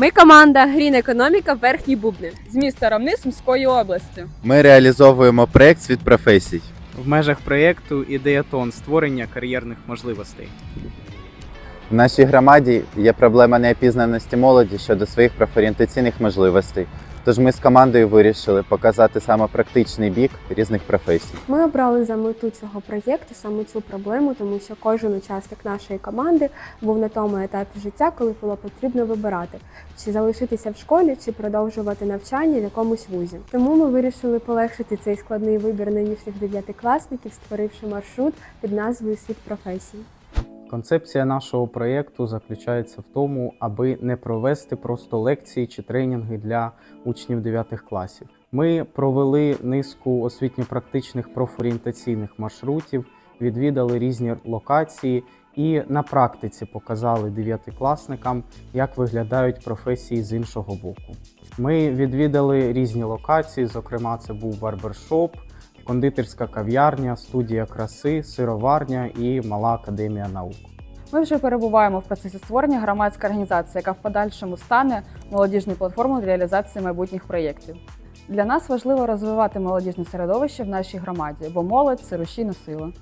Ми команда Грін Економіка Верхні Бубни. з міста Ромни Сумської області. Ми реалізовуємо проект світ професій. В межах проєкту ідеятон створення кар'єрних можливостей. В нашій громаді є проблема неопізнаності молоді щодо своїх профорієнтаційних можливостей. Тож ми з командою вирішили показати саме практичний бік різних професій. Ми обрали за мету цього проєкту саме цю проблему, тому що кожен учасник нашої команди був на тому етапі життя, коли було потрібно вибирати, чи залишитися в школі, чи продовжувати навчання в якомусь вузі. Тому ми вирішили полегшити цей складний вибір нинішніх дев'ятикласників, створивши маршрут під назвою Світ професій. Концепція нашого проєкту заключається в тому, аби не провести просто лекції чи тренінги для учнів 9 класів. Ми провели низку освітньо-практичних профорієнтаційних маршрутів, відвідали різні локації і на практиці показали дев'ятикласникам, як виглядають професії з іншого боку. Ми відвідали різні локації, зокрема, це був барбершоп, кондитерська кав'ярня, студія краси, сироварня і мала академія наук. Ми вже перебуваємо в процесі створення громадської організації, яка в подальшому стане молодіжною платформою для реалізації майбутніх проєктів. Для нас важливо розвивати молодіжне середовище в нашій громаді, бо молодь це рушійна сила.